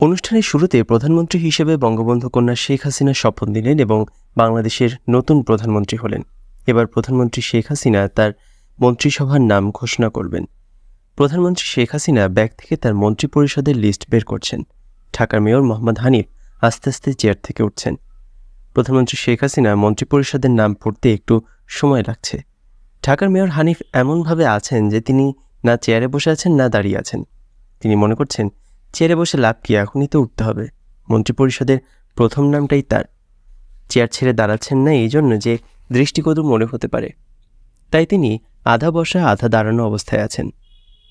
অনুষ্ঠানের শুরুতে প্রধানমন্ত্রী হিসেবে বঙ্গবন্ধু কন্যা শেখ হাসিনা শপথ নিলেন এবং বাংলাদেশের নতুন প্রধানমন্ত্রী হলেন। এবার প্রধানমন্ত্রী শেখ হাসিনা তার মন্ত্রিসভার নাম ঘোষণা করবেন। প্রধানমন্ত্রী শেখ হাসিনা ব্যাগ থেকে তার মন্ত্রী পরিষদের লিস্ট বের করছেন। ঢাকার মেয়র মোহাম্মদ হানিফ আস্তে আস্তে চেয়ার থেকে উঠছেন। প্রধানমন্ত্রী শেখ হাসিনা মন্ত্রিপরিষদের নাম পড়তে একটু সময় লাগছে। ঢাকার মেয়র হানিফ এমনভাবে আছেন যে তিনি না চেয়ারে বসে আছেন, না দাঁড়িয়ে আছেন। তিনি মনে করছেন চেয়ারে বসে লাভ কি? এখনই তো উঠতে হবে। মন্ত্রিপরিষদের প্রথম নামটাই তার। চেয়ার ছেড়ে দাঁড়াচ্ছেন না এই জন্য যে দৃষ্টিকটু মনে হতে পারে। তাই তিনি আধা বসা, আধা দাঁড়ানো অবস্থায় আছেন।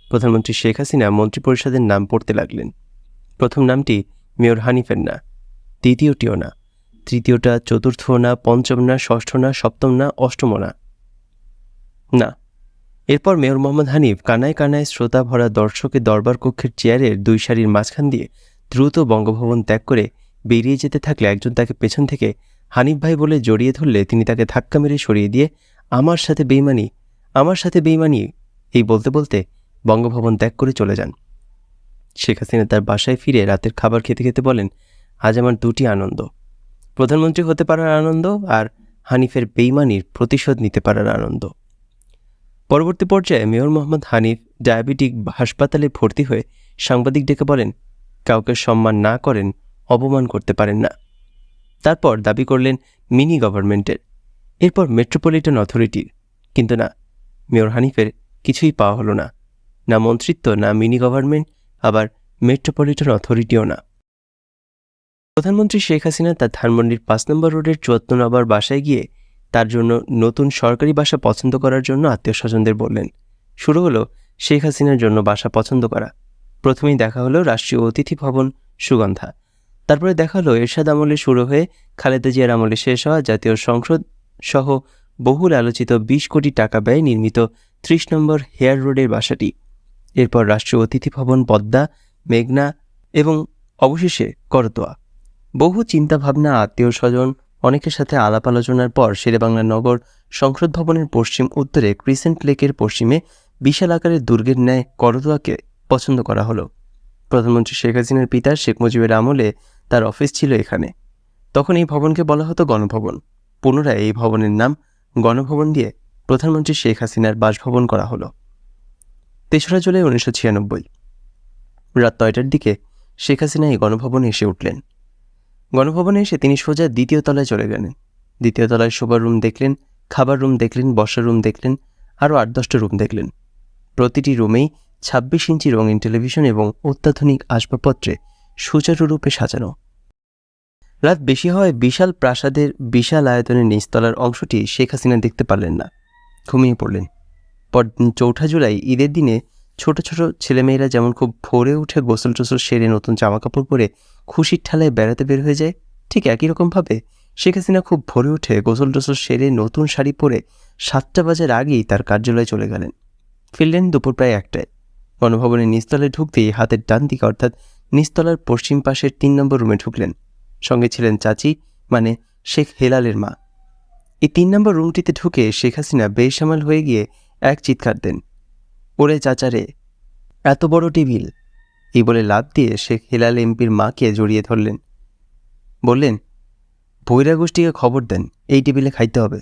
প্রধানমন্ত্রী শেখ হাসিনা মন্ত্রিপরিষদের নাম পড়তে লাগলেন। প্রথম নামটি মেয়র হানিফের না, দ্বিতীয়টিও না। তৃতীয়টা চতুর্থ না, পঞ্চম না, ষষ্ঠ না, সপ্তম না অষ্টম না। না এরপর মেয়র মোহাম্মদ হানিফ কানায় কানায় শ্রোতা ভরা দর্শকের দরবার কক্ষের চেয়ারের দুই সারির মাঝখান দিয়ে দ্রুত বঙ্গভবন ত্যাগ করে বেরিয়ে যেতে থাকলে একজন তাকে পেছন থেকে হানিফ ভাই বলে জড়িয়ে ধরলে তিনি তাকে ধাক্কা মেরে সরিয়ে দিয়ে, আমার সাথে বেইমানি, আমার সাথে বেইমানি, এই বলতে বলতে বঙ্গভবন ত্যাগ করে চলে যান। শেখ হাসিনা তার বাসায় ফিরে রাতের খাবার খেতে খেতে বলেন, আজ আমার দুটি আনন্দ। প্রধানমন্ত্রী হতে পারার আনন্দ আর হানিফের বেইমানির প্রতিশোধ নিতে পারার আনন্দ। পরবর্তী পর্যায়ে মেয়র মোহাম্মদ হানিফ ডায়াবেটিক হাসপাতালে ভর্তি হয়ে সাংবাদিক ডেকে বলেন, কাউকে সম্মান না করেন, অপমান করতে পারেন না। তারপর দাবি করলেন মিনি গভর্নমেন্টের। এরপর মেট্রোপলিটন অথরিটির। কিন্তু না, মেয়র হানিফের কিছুই পাওয়া হলো না। না মন্ত্রিত্ব, না মিনি গভর্নমেন্ট, আবার মেট্রোপলিটন অথরিটিও না। প্রধানমন্ত্রী শেখ হাসিনা তার ধানমন্ডির পাঁচ নম্বর রোডের চুয়াত্তর নম্বর বাসায় গিয়ে তার জন্য নতুন সরকারি বাসা পছন্দ করার জন্য আত্মীয় স্বজনদের বললেন, শুরু হলো শেখ হাসিনার জন্য বাসা পছন্দ করা। প্রথমেই দেখা হলো রাষ্ট্রীয় অতিথি ভবন, সুগন্ধা। তারপরে দেখা হলো এরশাদ আমলে শুরু হয়ে খালেদা জিয়ার আমলে শেষ হওয়া জাতীয় সংসদ সহ বহুল আলোচিত বিশ কোটি টাকা ব্যয়ে নির্মিত ত্রিশ নম্বর হেয়ার রোডের বাসাটি। এরপর রাষ্ট্রীয় অতিথি ভবন, পদ্মা, মেঘনা এবং অবশেষে করতোয়া। বহু চিন্তাভাবনা, আত্মীয় স্বজন অনেকের সাথে আলাপ আলোচনার পর শেরেবাংলা নগর সংসদ ভবনের পশ্চিম উত্তরে ক্রিসেন্ট লেকের পশ্চিমে বিশাল আকারের দুর্গের ন্যায় করদোয়াকে পছন্দ করা হলো। প্রধানমন্ত্রী শেখ হাসিনার পিতা শেখ মুজিবের আমলে তার অফিস ছিল এখানে। তখন এই ভবনকে বলা হতো গণভবন। পুনরায় এই ভবনের নাম গণভবন দিয়ে প্রধানমন্ত্রী শেখ হাসিনার বাসভবন করা হলো। তেসরা জুলাই উনিশশো ছিয়ানব্বই। রাত নয়টার দিকে শেখ হাসিনা এই গণভবনে এসে উঠলেন। গণভবনে এসে তিনি সোজা দ্বিতীয় তলায় চলে গেলেন। দ্বিতীয় তলায় শোবার রুম দেখলেন, খাবার রুম দেখলেন, বসার রুম দেখলেন, আরও আট দশটা রুম দেখলেন। প্রতিটি রুমেই ছাব্বিশ ইঞ্চি রঙিন টেলিভিশন এবং অত্যাধুনিক আসবাবপত্রে সুচারুরূপে সাজানো। রাত বেশি হওয়ায় বিশাল প্রাসাদের বিশাল আয়তনের নিচতলার অংশটি শেখ হাসিনা দেখতে পারলেন না। ঘুমিয়ে পড়লেন। পরদিন চৌঠা জুলাই ঈদের দিনে ছোট ছোট ছেলেমেয়েরা যেমন খুব ভোরে উঠে গোসল টোসল সেরে নতুন জামাকাপড় পরে খুশির ঠালায় বেড়াতে বের হয়ে যায়, ঠিক একই রকমভাবে শেখ হাসিনা খুব ভোরে উঠে গোসল টোসল সেরে নতুন শাড়ি পরে সাতটা বাজার আগেই তার কার্যালয়ে চলে গেলেন। ফিরলেন দুপুর প্রায় একটায়। গণভবনের নিচতলায় ঢুকতেই হাতের ডান দিকে অর্থাৎ নিচতলার পশ্চিম পাশের তিন নম্বর রুমে ঢুকলেন। সঙ্গে ছিলেন চাচি মানে শেখ হেলালের মা। এই তিন নম্বর রুমটিতে ঢুকে শেখ হাসিনা বেসামাল হয়ে গিয়ে এক চিৎকার দেন। ওরে চাচারে, এত বড় টেবিল। এই বলে লাভ দিয়ে শেখ হেলাল এমপির মাকে জড়িয়ে ধরলেন। বললেন ভৈরা গোষ্ঠীকে খবর দেন, এই টেবিলে খাইতে হবে।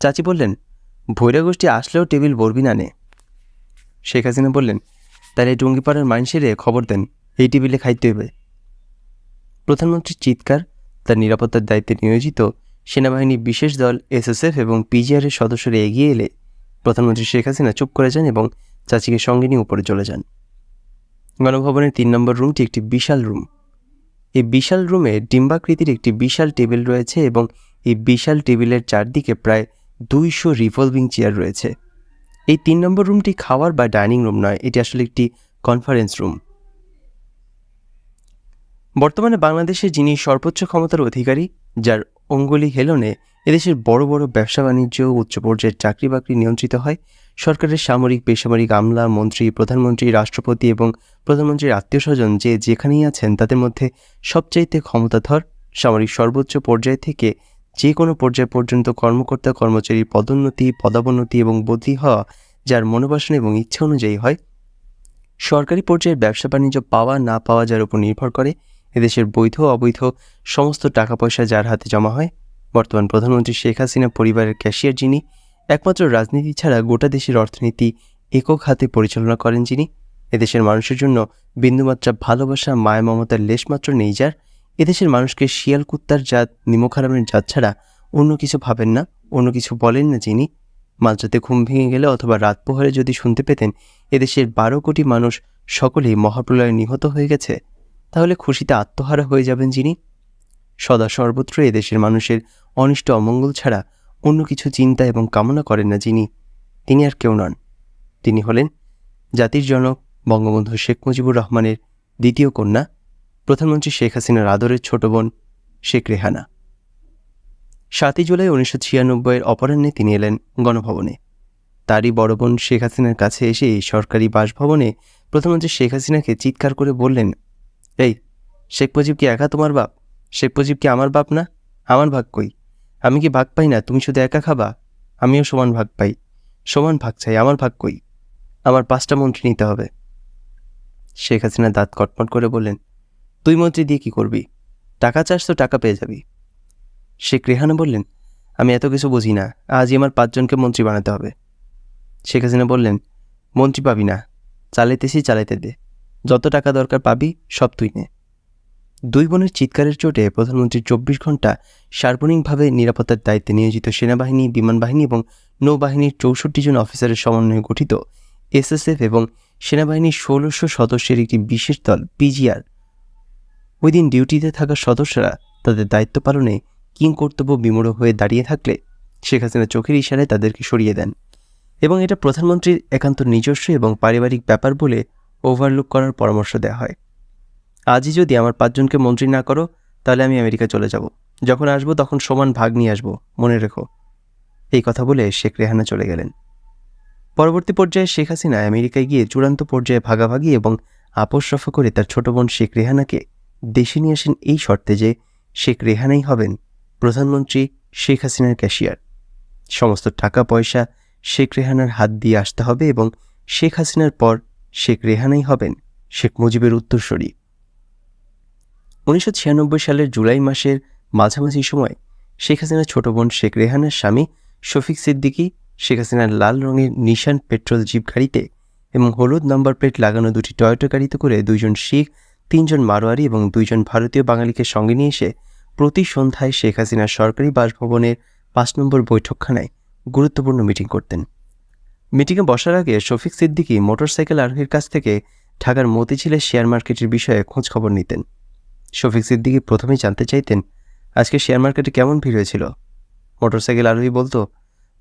চাচি বললেন ভৈরা গোষ্ঠী আসলেও টেবিল বরবি না নে। শেখ হাসিনা বললেন, তাহলে টুঙ্গিপাড়ার মানুষেরে খবর দেন, এই টেবিলে খাইতে হবে। প্রধানমন্ত্রীর চিৎকার, তার নিরাপত্তার দায়িত্বে নিয়োজিত সেনাবাহিনী বিশেষ দল এসএসএফ এবং পিজিআরের সদস্যরা এগিয়ে এলে প্রধানমন্ত্রী শেখ হাসিনা চুপ করে যান এবং চাচিকে সঙ্গে নিয়ে উপরে চলে যান। গণভবনের তিন নম্বর রুমটি একটি বিশাল রুম। এই বিশাল রুমে ডিম্বাকৃতির একটি বিশাল টেবিল রয়েছে এবং এই বিশাল টেবিলের চারদিকে প্রায় দুইশো রিভলভিং চেয়ার রয়েছে। এই তিন নম্বর রুমটি খাওয়ার বা ডাইনিং রুম নয়, এটি আসলে একটি কনফারেন্স রুম। বর্তমানে বাংলাদেশে যিনি সর্বোচ্চ ক্ষমতার অধিকারী, যার অঙ্গুলি হেলনে এদেশের বড় বড় ব্যবসা বাণিজ্য উচ্চ পর্যায়ের চাকরি বাকরি নিয়ন্ত্রিত হয়। সরকারের সামরিক, বেসামরিক আমলা, মন্ত্রী, প্রধানমন্ত্রী, রাষ্ট্রপতি এবং প্রধানমন্ত্রীর আত্মীয় স্বজন যে যেখানেই আছেন, তাদের মধ্যে সবচাইতে ক্ষমতাধর, সামরিক সর্বোচ্চ পর্যায় থেকে যে কোনো পর্যায় পর্যন্ত কর্মকর্তা কর্মচারীর পদোন্নতি পদাবন্নতি এবং বদলি হওয়া, যার মনোবাসন এবং ইচ্ছা অনুযায়ী হয়। সরকারি পর্যায়ের ব্যবসা বাণিজ্য পাওয়া, না পাওয়া যার উপর নির্ভর করে। এদেশের বৈধ, অবৈধ সমস্ত টাকা পয়সা যার হাতে জমা হয়। বর্তমান প্রধানমন্ত্রী শেখ হাসিনা পরিবারের ক্যাশিয়ার যিনি, একমাত্র রাজনীতি ছাড়া গোটা দেশের অর্থনীতি একক হাতে পরিচালনা করেন যিনি। এদেশের মানুষের জন্য বিন্দুমাত্রা ভালোবাসা, মায়া, মমতার লেশমাত্র নেই যার। এদেশের মানুষকে শিয়াল কুত্তার জাত নিমখারামের জাত ছাড়া অন্য কিছু ভাবেন না, অন্য কিছু বলেন না যিনি। মাঝরাতে ঘুম ভেঙে গেলে অথবা রাত পোহারে যদি শুনতে পেতেন, এদেশের বারো কোটি মানুষ সকলেই মহাপ্রলয়ে নিহত হয়ে গেছে। তাহলে খুশিতে আত্মহারা হয়ে যাবেন যিনি। সদা সর্বত্র এদেশের মানুষের অনিষ্ট অমঙ্গল ছাড়া অন্য কিছু চিন্তা এবং কামনা করেন না যিনি, তিনি আর কেউ নন। তিনি হলেন জাতির জনক বঙ্গবন্ধু শেখ মুজিবুর রহমানের দ্বিতীয় কন্যা, প্রধানমন্ত্রী শেখ হাসিনার আদরের ছোট বোন শেখ রেহানা। সাতই জুলাই উনিশশো ছিয়ানব্বইয়ের অপরাহ্নে তিনি এলেন গণভবনে। তারই বড় বোন শেখ হাসিনার কাছে এসে এই সরকারি বাসভবনে প্রধানমন্ত্রী শেখ হাসিনাকে চিৎকার করে বললেন, এই, শেখ মুজিব কি একা তোমার বাপ? শেখ মুজিব কি আমার বাপ না? আমার ভাগ কই? আমি কি ভাগ পাই না? তুমি শুধু একা খাবা? আমিও সমান ভাগ পাই। সমান ভাগ চাই, আমার ভাগ কই? আমার পাঁচটা মন্ত্রী নিতে হবে। শেখ হাসিনা দাঁত কটমট করে বললেন, তুই মন্ত্রী দিয়ে কি করবি? টাকা চাস তো টাকা পেয়ে যাবি। শেখ রেহানা বললেন, আমি এত কিছু বুঝি না। আজই আমার পাঁচজনকে মন্ত্রী বানাতে হবে। শেখ হাসিনা বললেন, মন্ত্রী পাবি না। চালাইতেছি, চালাইতে দে। যত টাকা দরকার পাবি, সব তুই নে। দুই বোনের চিৎকারের চোটে প্রধানমন্ত্রী চব্বিশ ঘণ্টা সার্বজনীনভাবে নিরাপত্তার দায়িত্বে নিয়োজিত সেনাবাহিনী বিমান বাহিনী এবং নৌবাহিনীর চৌষট্টি জন অফিসারের সমন্বয়ে গঠিত এসএসএফ এবং সেনাবাহিনীর ষোলোশো সদস্যের একটি বিশেষ দল, পিজিআর। ওই দিন ডিউটিতে থাকা সদস্যরা তাদের দায়িত্ব পালনে কিং কর্তব্য বিমূঢ় হয়ে দাঁড়িয়ে থাকলে শেখ হাসিনা চোখের ইশারায় তাদেরকে সরিয়ে দেন এবং এটা প্রধানমন্ত্রীর একান্ত নিজস্ব এবং পারিবারিক ব্যাপার বলে ওভারলুক করার পরামর্শ দেওয়া হয়। আজই যদি আমার পাঁচজনকে মন্ত্রী না করো, তাহলে আমি আমেরিকা চলে যাব। যখন আসব তখন সমান ভাগ নিয়ে আসব, মনে রেখো। এই কথা বলে শেখ রেহানা চলে গেলেন। পরবর্তী পর্যায়ে শেখ হাসিনা আমেরিকায় গিয়ে চূড়ান্ত পর্যায়ে ভাগাভাগি এবং আপোষ রফা করে তার ছোট বোন শেখ রেহানাকে দেশে নিয়ে আসেন এই শর্তে যে শেখ রেহানাই হবেন প্রধানমন্ত্রী শেখ হাসিনার ক্যাশিয়ার। সমস্ত টাকা পয়সা শেখ রেহানার হাত দিয়ে আসতে হবে এবং শেখ হাসিনার পর শেখ রেহানাই হবেন শেখ মুজিবের উত্তরসূরি। উনিশশো ছিয়ানব্বই সালের জুলাই মাসের মাঝামাঝি সময় শেখ হাসিনার ছোট বোন শেখ রেহানার স্বামী শফিক সিদ্দিকী, শেখ হাসিনার লাল রঙের নিশান পেট্রোল জিপ গাড়িতে এবং হলুদ নাম্বার প্লেট লাগানো দুটি টয়োটো গাড়িতে করে দুইজন শিখ, তিনজন মারোয়ারি এবং দুইজন ভারতীয় বাঙালিকে সঙ্গে নিয়ে এসে প্রতি সন্ধ্যায় শেখ হাসিনার সরকারি বাসভবনের পাঁচ নম্বর বৈঠকখানায় গুরুত্বপূর্ণ মিটিং করতেন। মিটিংয়ে বসার আগে শফিক সিদ্দিকি মোটরসাইকেল আরোহীর কাছ থেকে ঢাকার মতিঝিলের শেয়ার মার্কেটের বিষয়ে খোঁজ খবর নিতেন। শফিক সিদ্দিকি প্রথমেই জানতে চাইতেন আজকে শেয়ার মার্কেটে কেমন ভিড় হয়েছিল? মোটরসাইকেল আরোহী বলতো,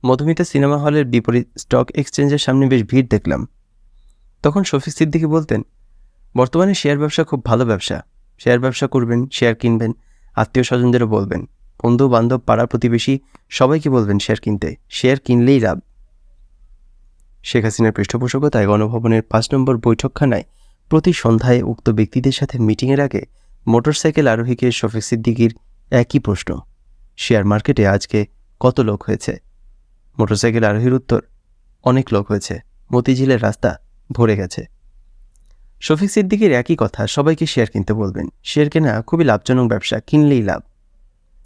মধুমিতা সিনেমা হলের বিপরীত স্টক এক্সচেঞ্জের সামনে বেশ ভিড় দেখলাম। তখন শফিক সিদ্দিকি বলতেন, বর্তমানে শেয়ার ব্যবসা খুব ভালো ব্যবসা। শেয়ার ব্যবসা করবেন, শেয়ার কিনবেন আত্মীয় স্বজনদেরও বলবেন। বন্ধু বান্ধব পাড়া প্রতিবেশী, সবাইকে বলবেন শেয়ার কিনতে। শেয়ার কিনলেই লাভ। শেখ হাসিনার পৃষ্ঠপোষকতায় গণভবনের পাঁচ নম্বর বৈঠকখানায় প্রতি সন্ধ্যায় উক্ত ব্যক্তিদের সাথে মিটিংয়ের আগে মোটরসাইকেল আরোহীকে শফিক সিদ্দিকির একই প্রশ্ন। শেয়ার মার্কেটে আজকে কত লোক হয়েছে? মোটরসাইকেল আরোহীর উত্তর, অনেক লোক হয়েছে। মতিঝিলের রাস্তা ভরে গেছে। শফিক সিদ্দিকির একই কথা, সবাইকে শেয়ার কিনতে বলবেন। শেয়ার কেনা খুবই লাভজনক ব্যবসা, কিনলেই লাভ।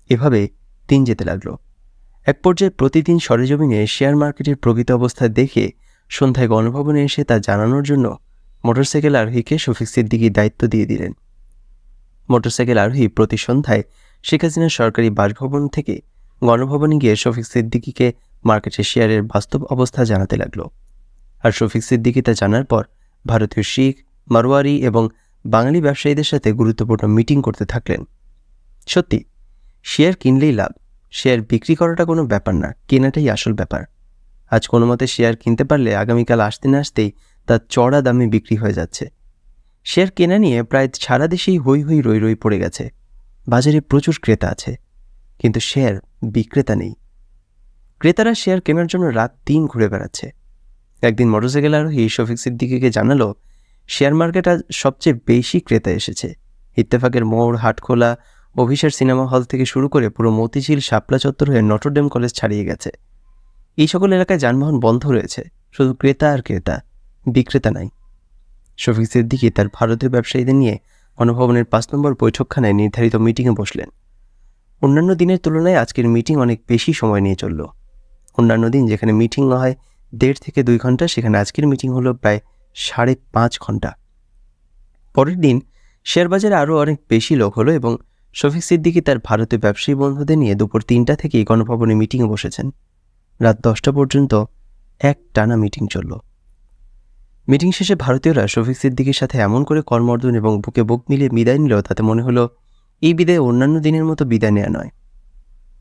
এভাবে দিন যেতে লাগল। এক পর্যায়ে প্রতিদিন সরেজমিনে শেয়ার মার্কেটের প্রকৃত অবস্থা দেখে সন্ধ্যায় গণভবনে এসে তা জানানোর জন্য মোটরসাইকেল আরোহীকে শফিক সিদ্দিকির দায়িত্ব দিয়ে দিলেন। মোটরসাইকেল আরোহী প্রতি সন্ধ্যায় শেখ হাসিনার সরকারি বাসভবন থেকে গণভবনে গিয়ে শফিক সিদ্দিকিকে মার্কেটের শেয়ারের বাস্তব অবস্থা জানাতে লাগল। আর শফিক সিদ্দিকি তা জানার পর ভারতীয় শিখ মারোয়ারি এবং বাঙালি ব্যবসায়ীদের সাথে গুরুত্বপূর্ণ মিটিং করতে থাকলেন। সত্যি, শেয়ার কিনলেই লাভ, শেয়ার বিক্রি করাটা কোনো ব্যাপার না, কেনাটাই আসল ব্যাপার। আজ কোনো মতে শেয়ার কিনতে পারলে আগামীকাল আসতে না আসতেই তার চড়া দামে বিক্রি হয়ে যাচ্ছে। শেয়ার কেনা নিয়ে প্রায় সারা দেশেই হই হই রই রই পড়ে গেছে। বাজারে প্রচুর ক্রেতা আছে, কিন্তু শেয়ার বিক্রেতা নেই। ক্রেতারা শেয়ার কেনার জন্য রাত দিন ঘুরে বেড়াচ্ছে। একদিন মোটরসাইকেল আরোহী শফিক সিদ্দিকিকে জানালো, শেয়ার মার্কেট আজ সবচেয়ে বেশি ক্রেতা এসেছে। ইত্তেফাকের মোড়, হাটখোলা, অভিসার সিনেমা হল থেকে শুরু করে পুরো মতিঝিল, শাপলা চত্বর হয়ে নটরডেম কলেজ ছাড়িয়ে গেছে। এই সকল এলাকায় যানবাহন বন্ধ রয়েছে। শুধু ক্রেতা আর ক্রেতা, বিক্রেতা নাই। শফিক সিদ্দিকি তার ভারতীয় ব্যবসায়ীদের নিয়ে গণভবনের পাঁচ নম্বর বৈঠকখানায় নির্ধারিত মিটিংয়ে বসলেন। অন্যান্য দিনের তুলনায় আজকের মিটিং অনেক বেশি সময় নিয়ে চলল। অন্যান্য দিন যেখানে মিটিং হয়, দেড় থেকে দুই ঘণ্টা, সেখানে আজকের মিটিং হলো প্রায় সাড়ে পাঁচ ঘণ্টা। পরের দিন শেয়ারবাজারে আরও অনেক বেশি লোক হলো এবং শফিক সিদ্দিকি তার ভারতীয় ব্যবসায়ী বন্ধুদের নিয়ে দুপুর তিনটা থেকেই গণভবনে মিটিংয়ে বসেছেন। রাত দশটা পর্যন্ত এক টানা মিটিং চলল। মিটিং শেষে ভারতীয়রা শফিক সিদ্দিকির সাথে এমন করে কর্মর্দন এবং বুকে বুক মিলিয়ে বিদায় নিল, তাতে মনে হলো, এই বিদায় অন্যান্য দিনের মতো বিদায় নেওয়া নয়।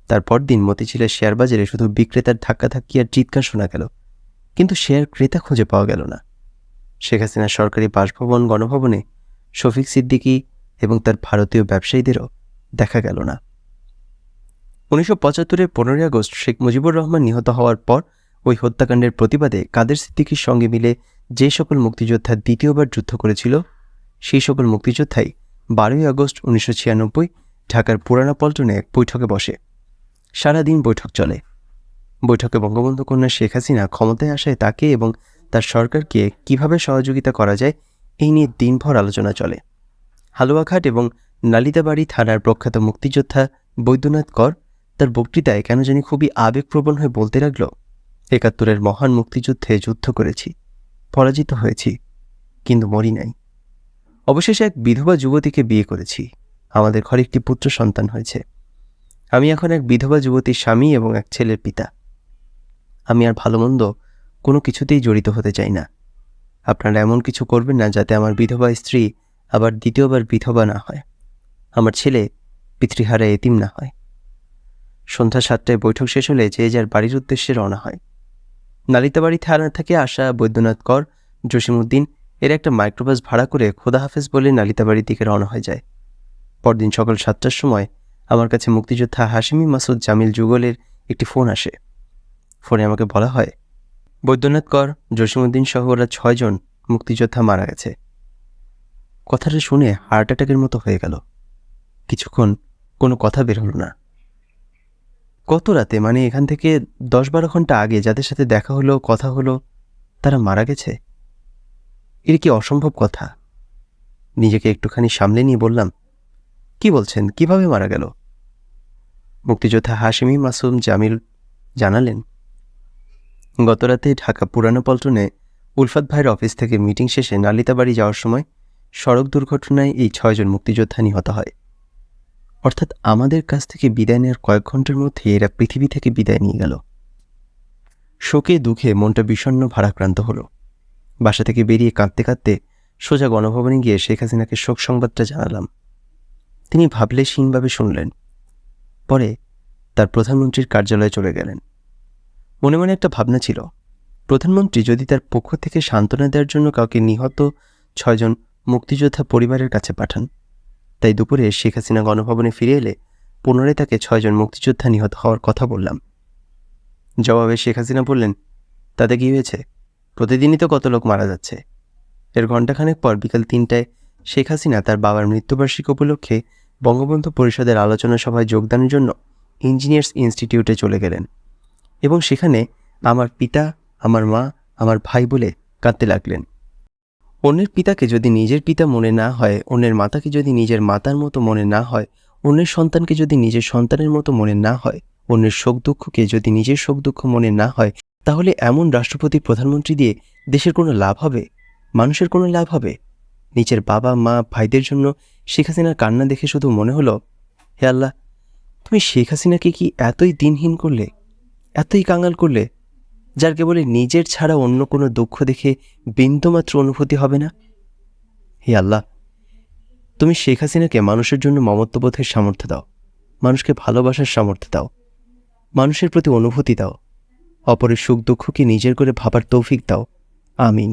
তারপর দিন মতিঝিলের শেয়ার বাজারে শুধু বিক্রেতার ধাক্কাধাক্কি আর চিৎকার শোনা গেল। কিন্তু শেয়ার ক্রেতা খুঁজে পাওয়া গেল না। শেখ হাসিনার সরকারি বাসভবন, গণভবনে শফিক সিদ্দিকী এবং তার ভারতীয় ব্যবসায়ীদেরও দেখা গেল না। উনিশশো পঁচাত্তরের পনেরোই আগস্ট শেখ মুজিবুর রহমান নিহত হওয়ার পর ওই হত্যাকাণ্ডের প্রতিবাদে কাদের সিদ্দিকির সঙ্গে মিলে যে সকল মুক্তিযোদ্ধা দ্বিতীয়বার যুদ্ধ করেছিল, সেই সকল মুক্তিযোদ্ধাই বারোই আগস্ট উনিশশো ছিয়ানব্বই ঢাকার পুরানা পল্টনে এক বৈঠকে বসে। সারাদিন বৈঠক চলে। বৈঠকে বঙ্গবন্ধু কন্যা শেখ হাসিনা ক্ষমতায় আসায় তাকে এবং তার সরকারকে কীভাবে সহযোগিতা করা যায়, এই নিয়ে দিনভর আলোচনা চলে। হালুয়াঘাট এবং নালিতাবাড়ি থানার প্রখ্যাত মুক্তিযোদ্ধা বৈদ্যনাথ কর তার বক্তৃতায় কেন জানি খুবই আবেগপ্রবণ হয়ে বলতে লাগল, একাত্তরের মহান মুক্তিযুদ্ধে যুদ্ধ করেছি। পরাজিত হয়েছি, কিন্তু মরি নাই। অবশেষে এক বিধবা যুবতীকে বিয়ে করেছি। আমাদের ঘরে একটি পুত্র সন্তান হয়েছে। আমি এখন এক বিধবা যুবতীর স্বামী এবং এক ছেলের পিতা। আমি আর ভালো মন্দ কোনো কিছুতেই জড়িত হতে চাই না। আপনারা এমন কিছু করবেন না যাতে আমার বিধবা স্ত্রী আবার দ্বিতীয়বার বিধবা না হয়। আমার ছেলে পিতৃহারা এতিম না হয়। সন্ধ্যা সাতটায় বৈঠক শেষ হলে যে যার বাড়ির উদ্দেশ্যে রওনা হয়। নালিতাবাড়ি থানা থেকে আসা বৈদ্যনাথ কর, জসিমউদ্দিন, এর একটা মাইক্রোবাস ভাড়া করে খোদা হাফেজ বলে নালিতাবাড়ির দিকে রওনা হয়ে যায়। পরদিন সকাল সাতটার সময় আমার কাছে মুক্তিযোদ্ধা হাসিমি মাসুদ জামিল যুগলের একটি ফোন আসে। ফোনে আমাকে বলা হয়, বৈদ্যনাথ কর, জসিমউদ্দিন সহ ওরা ছয়জন মুক্তিযোদ্ধা মারা গেছে। কথাটা শুনে হার্ট অ্যাটাকের মতো হয়ে গেল। কিছুক্ষণ কোনো কথা বের হলো না। কত রাতে? মানে এখান থেকে দশ বারো ঘণ্টা আগে যাদের সাথে দেখা হলো, কথা হলো, তারা মারা গেছে? এটা কি অসম্ভব কথা? নিজেকে একটুখানি সামলে নিয়ে বললাম, কি বলছেন? কীভাবে মারা গেল? মুক্তিযোদ্ধা হাসিমি মাসুম জামিল জানালেন গতরাতে ঢাকা পুরানো পল্টনে উলফাত ভাইয়ের অফিস থেকে মিটিং শেষে নালিতাবাড়ি যাওয়ার সময় সড়ক দুর্ঘটনায় এই ছয়জন মুক্তিযোদ্ধা নিহত হয়। অর্থাৎ আমাদের কাছ থেকে বিদায় নেওয়ার কয়েক ঘণ্টার মধ্যে এরা পৃথিবী থেকে বিদায় নিয়ে গেল। শোকে দুঃখে মনটা বিষণ্ন ভারাক্রান্ত হলো। বাসা থেকে বেরিয়ে কাঁদতে কাঁদতে সোজা গণভবনে গিয়ে শেখ হাসিনাকে শোক সংবাদটা জানালাম। তিনি ভাবলে হীনভাবে শুনলেন। পরে তার প্রধানমন্ত্রীর কার্যালয়ে চলে গেলেন। মনে মনে একটা ভাবনা ছিল, প্রধানমন্ত্রী যদি তার পক্ষ থেকে সান্ত্বনা দেওয়ার জন্য কাউকে নিহত ছয়জন মুক্তিযোদ্ধা পরিবারের কাছে পাঠান তাই দুপুরে শেখ হাসিনা গণভবনে ফিরে এলে পুনরায় তাকে ছয়জন মুক্তিযোদ্ধা নিহত হওয়ার কথা বললাম। জবাবে শেখ হাসিনা বললেন, তাতে কী হয়েছে? প্রতিদিনই তো কত লোক মারা যাচ্ছে। এর ঘণ্টাখানেক পর বিকাল তিনটায় শেখ হাসিনা তার বাবার মৃত্যুবার্ষিকী উপলক্ষে বঙ্গবন্ধু পরিষদের আলোচনা সভায় যোগদানের জন্য ইঞ্জিনিয়ার্স ইনস্টিটিউটে চলে গেলেন এবং সেখানে আমার পিতা, আমার মা, আমার ভাই বলে কাঁদতে লাগলেন। অন্যের পিতাকে যদি নিজের পিতা মনে না হয়, অন্যের মাতাকে যদি নিজের মাতার মতো মনে না হয়, অন্যের সন্তানকে যদি নিজের সন্তানের মতো মনে না হয়, অন্যের শোক দুঃখকে যদি নিজের শোক দুঃখ মনে না হয়, তাহলে এমন রাষ্ট্রপতি, প্রধানমন্ত্রী দিয়ে দেশের কোনো লাভ হবে? মানুষের কোনো লাভ হবে? নিজের বাবা, মা, ভাইদের জন্য শেখ হাসিনার কান্না দেখে শুধু মনে হলো, হে আল্লাহ, তুমি শেখ হাসিনাকে কি এতই দিনহীন করলে? এতই কাঙাল করলে? যার কেবল নিজের ছাড়া অন্য কোনো দুঃখ দেখে বিন্দুমাত্র অনুভূতি হবে না? হে আল্লাহ, তুমি শেখ হাসিনাকে মানুষের জন্য মমত্ববোধের সামর্থ্য দাও, মানুষকে ভালোবাসার সামর্থ্য দাও, মানুষের প্রতি অনুভূতি দাও, অপরের সুখ দুঃখকে নিজের করে ভাবার তৌফিক দাও। আমিন।